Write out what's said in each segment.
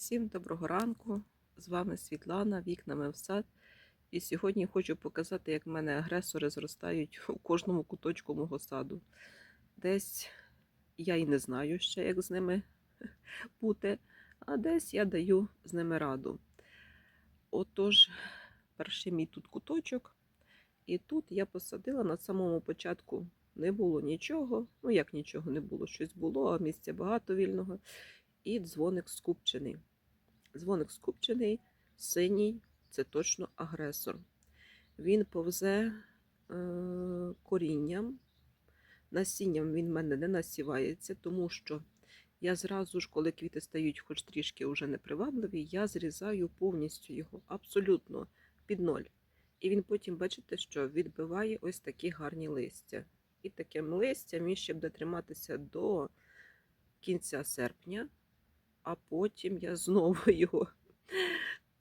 Всім доброго ранку! З вами Світлана, вікнами в сад. І сьогодні хочу показати, як в мене агресори зростають у кожному куточку мого саду. Десь я і не знаю ще, як з ними бути, а десь я даю з ними раду. Отож, перший мій тут куточок, і тут я посадила на самому початку. Не було нічого, ну як нічого не було, щось було, а місця багато вільного. І дзвоник скупчений. Дзвоник скупчений, синій це точно агресор. Він повзе е, корінням. Насінням він в мене не насівається, тому що я зразу ж, коли квіти стають хоч трішки вже непривабливі, я зрізаю повністю його абсолютно під ноль. І він потім, бачите, що відбиває ось такі гарні листя. І таким листям він ще буде триматися до кінця серпня, а потім я знову його.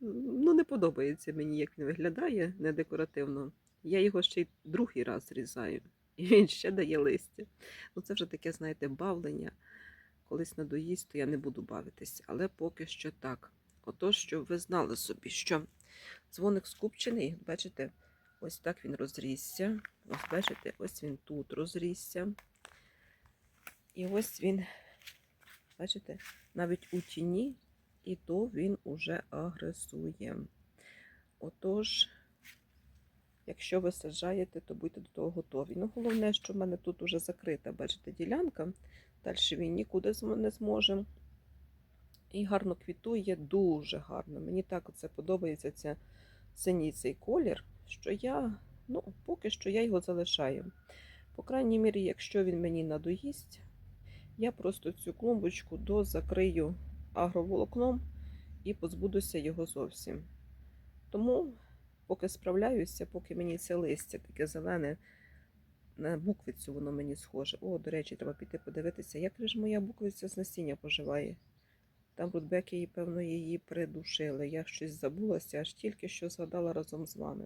Ну, не подобається мені, як він виглядає не декоративно. Я його ще й другий раз зрізаю, і він ще дає листя. Ну, це вже таке, знаєте, бавлення. Колись надоїсть, то я не буду бавитись, але поки що так. Отож, щоб ви знали собі, що дзвоник скупчений, бачите, ось так він розрісся. Ось бачите, ось він тут розрісся. І ось він, бачите, навіть у тіні, і то він уже агресує. Отож, якщо ви саджаєте, то будьте до того готові. Ну, головне, що в мене тут уже закрита, бачите, ділянка. Далі він нікуди не зможе. І гарно квітує, дуже гарно. Мені так це подобається ця синій цей колір, що я, ну, поки що я його залишаю. По крайній мірі, якщо він мені надоїсть, я просто цю клумбочку дозакрию агроволокном і позбудуся його зовсім. Тому, поки справляюся, поки мені це листя таке зелене, на буквицю воно мені схоже. О, до речі, треба піти подивитися, як ж моя буквиця з насіння поживає. Там рудбеки, певно, її придушили. Я щось забулася, аж тільки що згадала разом з вами.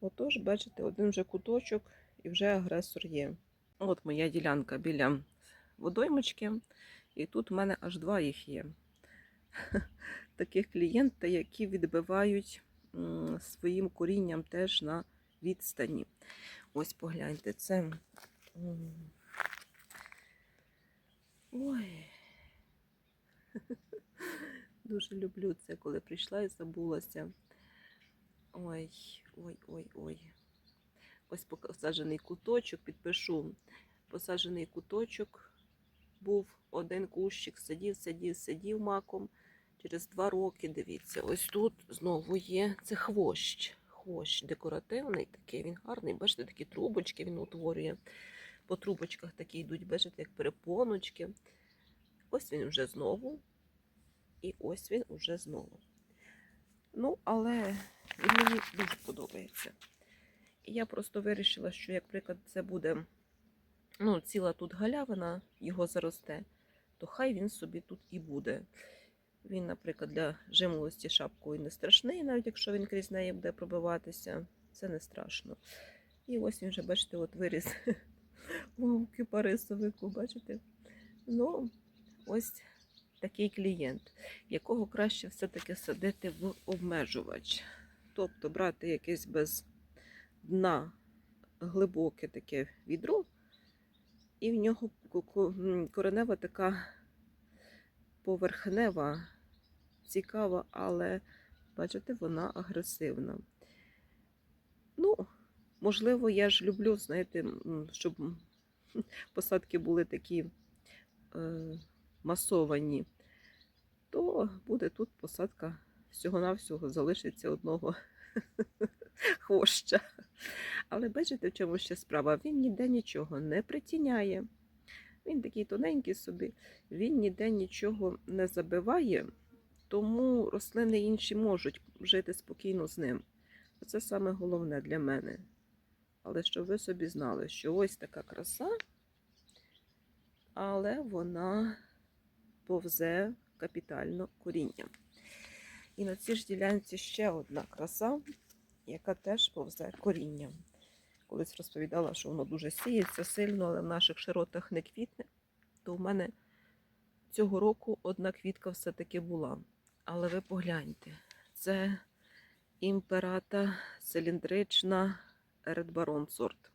Отож, бачите, один вже куточок і вже агресор є. От моя ділянка біля водоймочки, і тут в мене аж два їх є. Таких клієнта, які відбивають своїм корінням теж на відстані. Ось погляньте, це. Ой. Дуже люблю це, коли прийшла і забулася. Ой, ой, ой, ой. Ось посаджений куточок, підпишу. Посаджений куточок був один кущик, сидів, сидів, сидів маком. Через два роки, дивіться, ось тут знову є це хвощ. Хвощ декоративний, такий він гарний. Бачите, такі трубочки він утворює. По трубочках такі йдуть, бачите, як перепоночки. Ось він вже знову. І ось він уже знову. Ну, але він мені дуже подобається. І я просто вирішила, що, як приклад, це буде ну, ціла тут галявина, його заросте, то хай він собі тут і буде. Він, наприклад, для жимолості шапкою не страшний, навіть якщо він крізь неї буде пробиватися, це не страшно. І ось він вже, бачите, от виріс у кипарисовику, бачите? Ну, ось такий клієнт, якого краще все-таки садити в обмежувач. Тобто брати якесь без дна глибоке таке відро, і в нього коренева така поверхнева, цікава, але, бачите, вона агресивна. Ну, можливо, я ж люблю, знаєте, щоб посадки були такі е, масовані, то буде тут посадка всього-навсього залишиться одного хвоща. Але бачите, в чому ще справа? Він ніде нічого не притіняє. Він такий тоненький собі, він ніде нічого не забиває, тому рослини інші можуть жити спокійно з ним. Це саме головне для мене. Але щоб ви собі знали, що ось така краса, але вона повзе капітально корінням. І на цій ж ділянці ще одна краса, яка теж повзе корінням. Колись розповідала, що воно дуже сіється сильно, але в наших широтах не квітне. То в мене цього року одна квітка все-таки була. Але ви погляньте, це імперата циліндрична Редбарон сорт.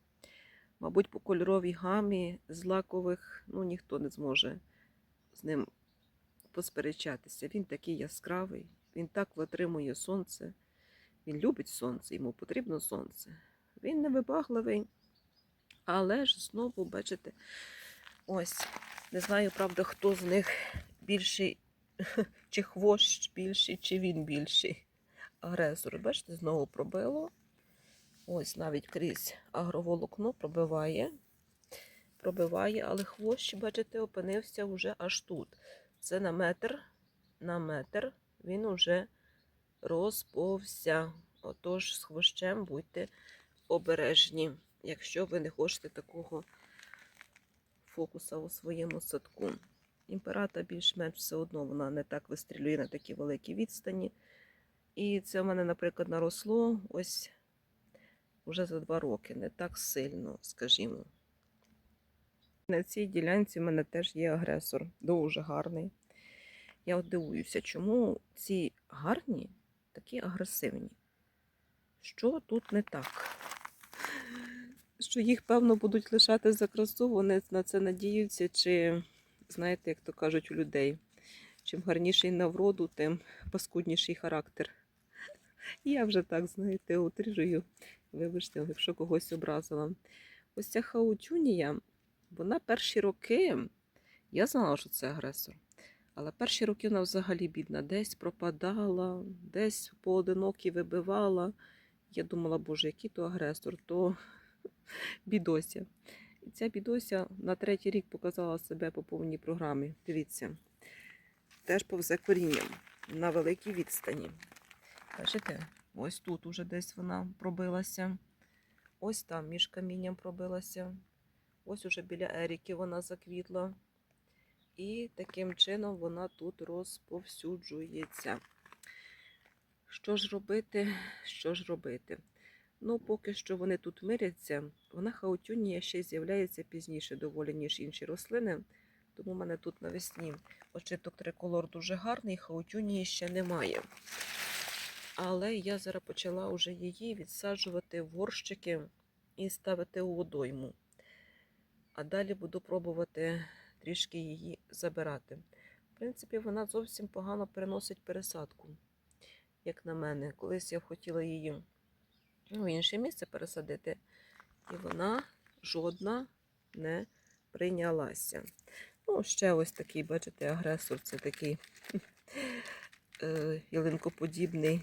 Мабуть, по кольоровій гамі злакових ну, ніхто не зможе з ним посперечатися. Він такий яскравий, він так витримує сонце. Він любить сонце, йому потрібно сонце. Він невибагливий, але ж знову, бачите, ось, не знаю, правда, хто з них більший, чи хвощ більший, чи він більший агресор. Бачите, знову пробило. Ось навіть крізь агроволокно пробиває. Пробиває, але хвощ, бачите, опинився вже аж тут. Це на метр, на метр він уже розповся. Отож, з хвощем будьте обережні, якщо ви не хочете такого фокуса у своєму садку. Імперата більш-менш все одно вона не так вистрілює на такі великі відстані. І це в мене, наприклад, наросло ось вже за два роки, не так сильно, скажімо. На цій ділянці в мене теж є агресор, дуже гарний. Я от дивуюся, чому ці гарні такі агресивні. Що тут не так? Що їх, певно, будуть лишати за красу, вони на це надіються, чи, знаєте, як то кажуть у людей, чим гарніший на вроду, тим паскудніший характер. Я вже так, знаєте, утрижую. Вибачте, якщо когось образила. Ось ця хаутюнія, вона перші роки, я знала, що це агресор. Але перші роки вона взагалі бідна, десь пропадала, десь поодинокі вибивала. Я думала, боже, який то агресор, то бідося. І ця бідося на третій рік показала себе по повній програмі. Дивіться, теж повзе корінням на великій відстані. Бачите, ось тут уже десь вона пробилася. Ось там між камінням пробилася. Ось уже біля Еріки вона заквітла. І таким чином вона тут розповсюджується. Що ж робити? Що ж робити? Ну, поки що вони тут миряться, вона хаутюнія ще з'являється пізніше доволі, ніж інші рослини. Тому в мене тут навесні очиток триколор дуже гарний, хаутюнії ще немає. Але я зараз почала вже її відсаджувати в горщики і ставити у водойму. А далі буду пробувати трішки її забирати. В принципі, вона зовсім погано переносить пересадку, як на мене. Колись я хотіла її ну, в інше місце пересадити, і вона жодна не прийнялася. Ну, ще ось такий, бачите, агресор це такий е, ялинкоподібний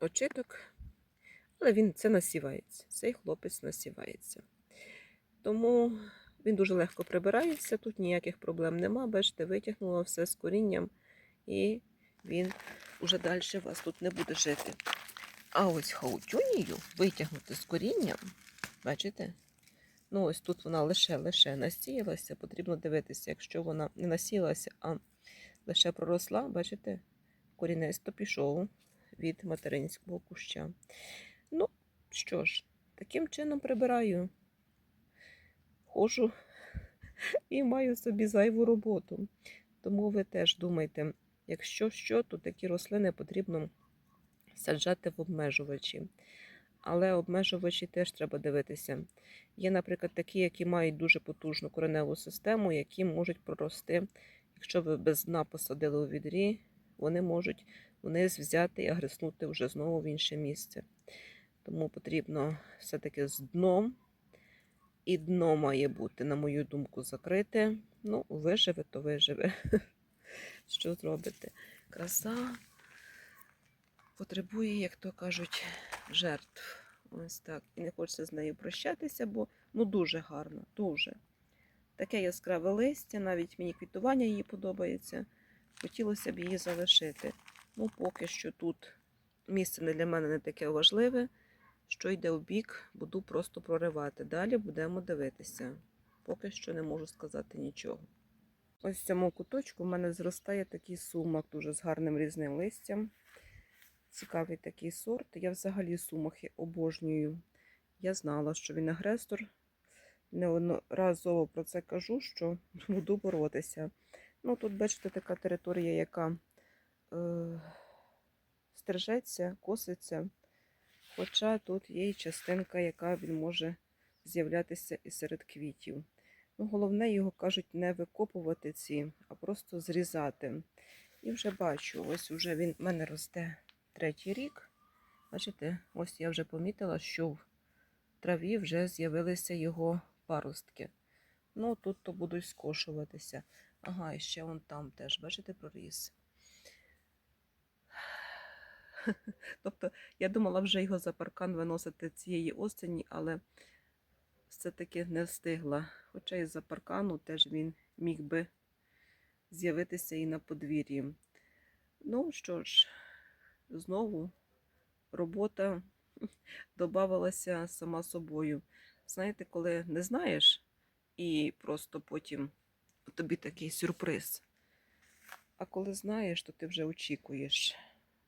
очиток. Але він це насівається. Цей хлопець насівається. Тому він дуже легко прибирається, тут ніяких проблем нема. Бачите, витягнула все з корінням, і він уже далі у вас тут не буде жити. А ось хаутюнію витягнути з корінням, бачите? Ну, ось тут вона лише-лише насіялася. Потрібно дивитися, якщо вона не насіялася, а лише проросла, бачите, корінець то пішов від материнського куща. Ну, що ж, таким чином прибираю. Хожу і маю собі зайву роботу. Тому ви теж думайте, якщо що, то такі рослини потрібно саджати в обмежувачі. Але обмежувачі теж треба дивитися. Є, наприклад, такі, які мають дуже потужну кореневу систему, які можуть прорости. Якщо ви без дна посадили у відрі, вони можуть вниз взяти і агреснути вже знову в інше місце. Тому потрібно все-таки з дном. І дно має бути, на мою думку, закрите. Ну, виживе, то виживе. Що зробити? Краса потребує, як то кажуть, жертв. Ось так. І не хочеться з нею прощатися, бо ну дуже гарно, дуже. Таке яскраве листя, навіть мені квітування її подобається. Хотілося б її залишити. Ну, поки що тут місце для мене не таке важливе. Що йде в бік, буду просто проривати. Далі будемо дивитися. Поки що не можу сказати нічого. Ось в цьому куточку в мене зростає такий сумах, дуже з гарним різним листям. Цікавий такий сорт. Я взагалі сумахи обожнюю. Я знала, що він агресор. Неодноразово про це кажу, що буду боротися. Ну, тут, бачите, така територія, яка е, стрижеться, коситься. Хоча тут є і частинка, яка він може з'являтися і серед квітів. Ну, головне, його кажуть, не викопувати ці, а просто зрізати. І вже бачу, ось уже він в мене росте третій рік. Бачите, ось я вже помітила, що в траві вже з'явилися його паростки. Ну, тут то будуть скошуватися. Ага, і ще вон там теж, бачите, проріс. Тобто, я думала вже його за паркан виносити цієї осені, але все-таки не встигла. Хоча із-за паркану теж він міг би з'явитися і на подвір'ї. Ну що ж, знову робота додавалася сама собою. Знаєте, коли не знаєш, і просто потім тобі такий сюрприз. А коли знаєш, то ти вже очікуєш.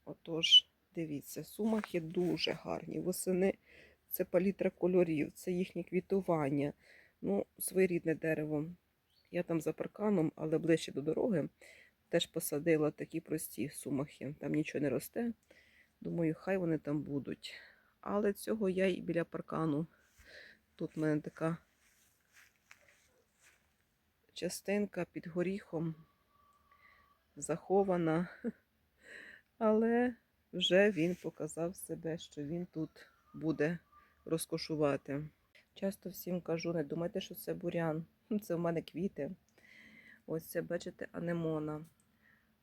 Отож, дивіться, сумахи дуже гарні. Восени це палітра кольорів, це їхнє квітування. Ну, своєрідне дерево. Я там за парканом, але ближче до дороги, теж посадила такі прості сумахи. Там нічого не росте. Думаю, хай вони там будуть. Але цього я і біля паркану. Тут в мене така частинка під горіхом захована. Але вже він показав себе, що він тут буде розкошувати. Часто всім кажу, не думайте, що це бурян. Це в мене квіти. Ось це, бачите, анемона.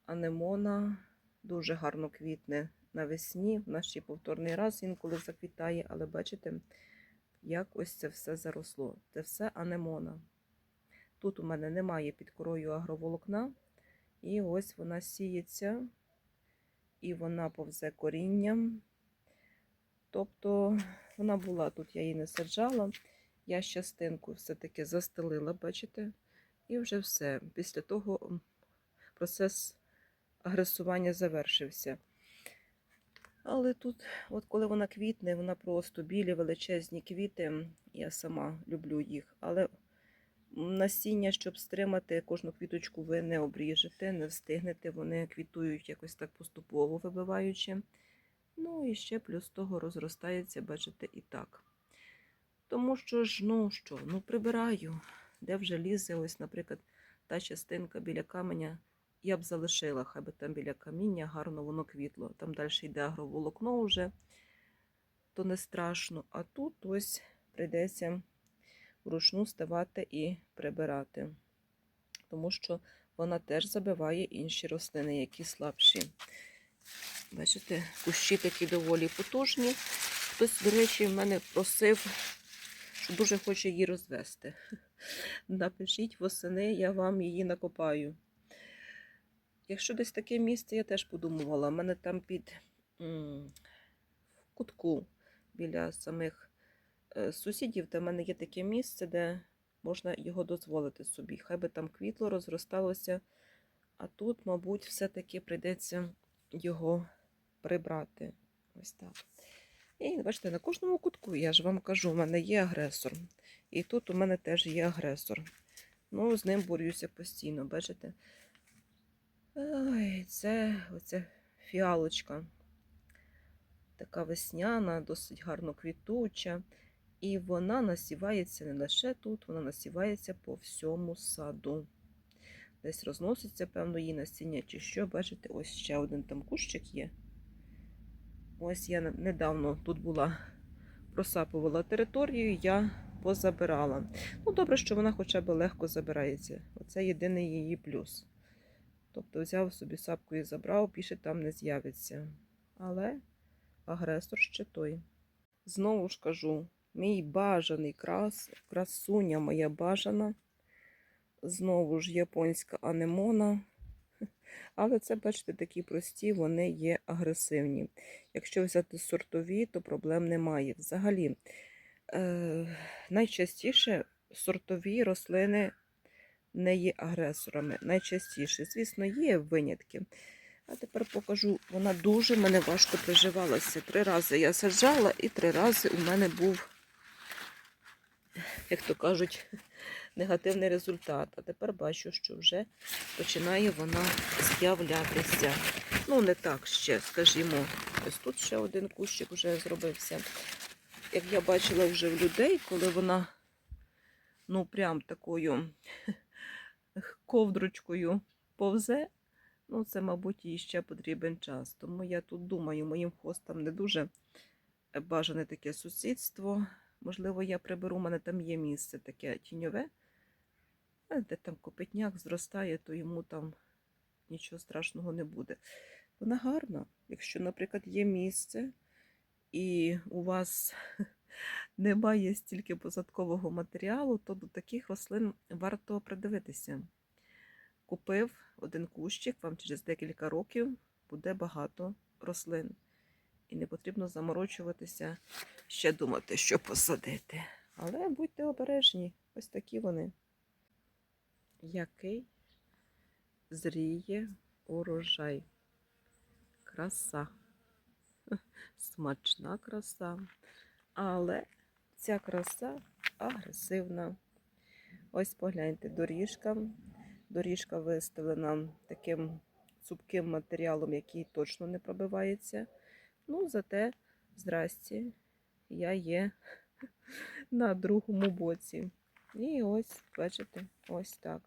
Анемона дуже гарно квітне навесні. В нас ще повторний раз інколи заквітає, але бачите, як ось це все заросло. Це все анемона. Тут у мене немає під корою агроволокна. І ось вона сіється, і вона повзе корінням. Тобто вона була тут, я її не саджала. Я частинку все-таки застелила, бачите? І вже все. Після того процес агресування завершився. Але тут, от коли вона квітне, вона просто білі, величезні квіти. Я сама люблю їх. Але насіння, щоб стримати кожну квіточку, ви не обріжете, не встигнете. Вони квітують якось так поступово вибиваючи. Ну і ще плюс того розростається, бачите, і так. Тому що ж, ну що, ну прибираю, де вже лізе, ось, наприклад, та частинка біля каменя, я б залишила, хай би там біля каміння гарно воно квітло. Там далі йде агроволокно вже, то не страшно. А тут ось прийдеться вручну ставати і прибирати, тому що вона теж забиває інші рослини, які слабші. Бачите, кущі такі доволі потужні. Хтось, до речі, в мене просив, що дуже хоче її розвести. Напишіть восени, я вам її накопаю. Якщо десь таке місце, я теж подумувала. У мене там під в кутку біля самих сусідів, де в мене є таке місце, де можна його дозволити собі. Хай би там квітло розросталося, а тут, мабуть, все-таки прийдеться його прибрати. Ось так. І бачите, на кожному кутку, я ж вам кажу, в мене є агресор. І тут у мене теж є агресор. Ну, з ним борюся постійно, бачите? Ой, це оця фіалочка. Така весняна, досить гарно квітуча. І вона насівається не лише тут, вона насівається по всьому саду. Десь розноситься, певно, її насіння чи що. Бачите, ось ще один там кущик є. Ось я недавно тут була, просапувала територію, я позабирала. Ну, добре, що вона хоча б легко забирається. Оце єдиний її плюс. Тобто взяв собі сапку і забрав, більше там не з'явиться. Але агресор ще той. Знову ж кажу, мій бажаний крас, красуня моя бажана. Знову ж японська анемона. Але це, бачите, такі прості, вони є агресивні. Якщо взяти сортові, то проблем немає. Взагалі, е, найчастіше сортові рослини не є агресорами. Найчастіше, звісно, є винятки. А тепер покажу, вона дуже мене важко приживалася. Три рази я саджала, і три рази у мене був, як то кажуть, негативний результат. А тепер бачу, що вже починає вона з'являтися. Ну, не так ще, скажімо. Ось тут ще один кущик вже зробився. Як я бачила вже в людей, коли вона, ну, прям такою ковдрочкою повзе, ну, це, мабуть, їй ще потрібен час. Тому я тут думаю, моїм хостам не дуже бажане таке сусідство. Можливо, я приберу, у мене там є місце таке тіньове, де там копитняк зростає, то йому там нічого страшного не буде. Вона гарна. Якщо, наприклад, є місце, і у вас немає стільки посадкового матеріалу, то до таких рослин варто придивитися. Купив один кущик, вам через декілька років буде багато рослин. І не потрібно заморочуватися, ще думати, що посадити. Але будьте обережні, ось такі вони. Який зріє урожай. Краса. Смачна краса. Але ця краса агресивна. Ось погляньте, доріжка. Доріжка виставлена таким цупким матеріалом, який точно не пробивається. Ну, зате, здрасті, я є на другому боці. І ось, бачите, ось так.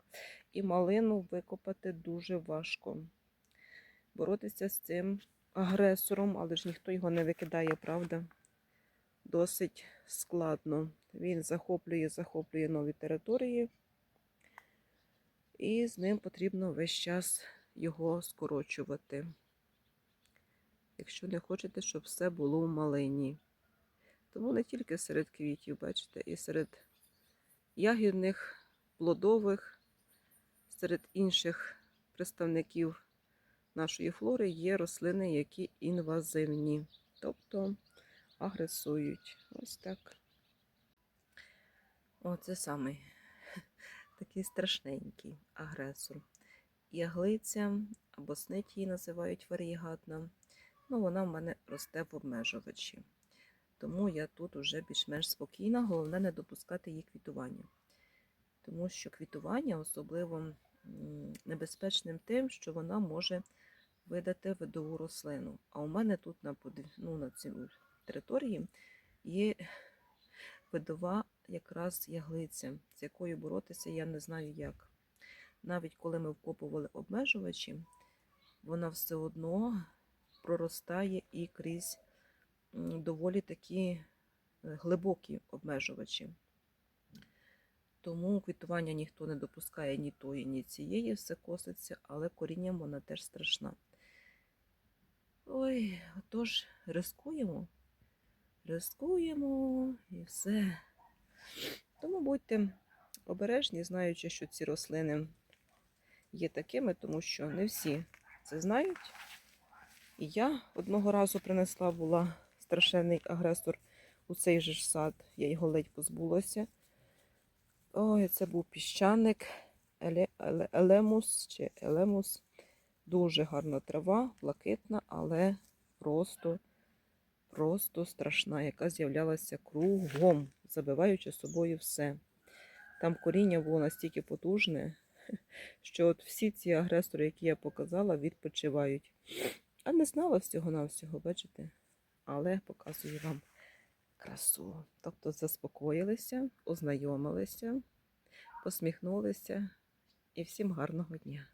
І малину викопати дуже важко. Боротися з цим агресором, але ж ніхто його не викидає, правда? Досить складно. Він захоплює, захоплює нові території, і з ним потрібно весь час його скорочувати якщо не хочете, щоб все було в малині. Тому не тільки серед квітів, бачите, і серед ягідних, плодових, серед інших представників нашої флори є рослини, які інвазивні, тобто агресують. Ось так. Оце самий такий страшненький агресор. Яглиця або снить її називають варігатна. Ну, вона в мене росте в обмежувачі. Тому я тут вже більш-менш спокійна, головне не допускати її квітування. Тому що квітування особливо небезпечним тим, що вона може видати видову рослину. А у мене тут на ну, на цій території є видова якраз яглиця, з якою боротися я не знаю як. Навіть коли ми вкопували обмежувачі, вона все одно проростає і крізь доволі такі е, глибокі обмежувачі. Тому квітування ніхто не допускає ні тої, ні цієї, все коситься, але корінням вона теж страшна. Ой, отож, рискуємо, рискуємо і все. Тому будьте обережні, знаючи, що ці рослини є такими, тому що не всі це знають. І я одного разу принесла була страшенний агресор у цей же ж сад. Я його ледь позбулася. Ой, це був піщаник, еле, еле, елемус чи елемус. Дуже гарна трава, блакитна, але просто, просто страшна, яка з'являлася кругом, забиваючи собою все. Там коріння було настільки потужне, що от всі ці агресори, які я показала, відпочивають. А не знала всього-навсього, бачите? Але показую вам красу. Тобто заспокоїлися, ознайомилися, посміхнулися і всім гарного дня!